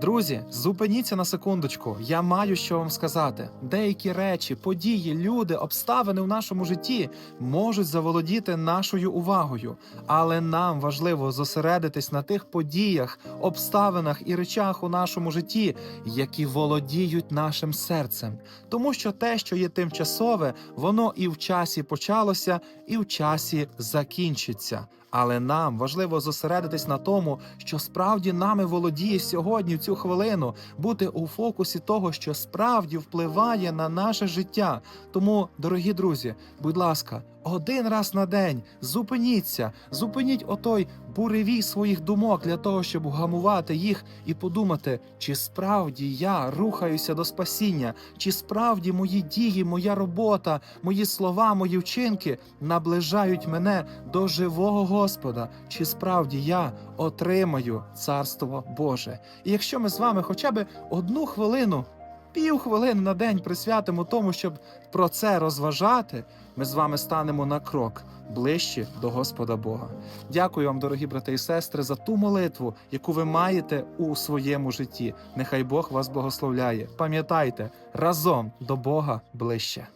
Друзі, зупиніться на секундочку. Я маю що вам сказати. Деякі речі, події, люди, обставини в нашому житті можуть заволодіти нашою увагою, але нам важливо зосередитись на тих подіях, обставинах і речах у нашому житті, які володіють нашим серцем. Тому що те, що є тимчасове, воно і в часі почалося, і в часі закінчиться. Але нам важливо зосередитись на тому, що справді нами володіє сьогодні в цю хвилину, бути у фокусі того, що справді впливає на наше життя. Тому, дорогі друзі, будь ласка, один раз на день зупиніться, зупиніть отой буревій своїх думок для того, щоб вгамувати їх і подумати, чи справді я рухаюся до спасіння, чи справді мої дії, моя робота, мої слова, мої вчинки наближають мене до живого Господа, чи справді я отримаю Царство Боже. І якщо ми з вами хоча б одну хвилину, пів хвилини на день присвятимо тому, щоб про це розважати, ми з вами станемо на крок ближче до Господа Бога. Дякую вам, дорогі брати і сестри, за ту молитву, яку ви маєте у своєму житті. Нехай Бог вас благословляє. Пам'ятайте, разом до Бога ближче.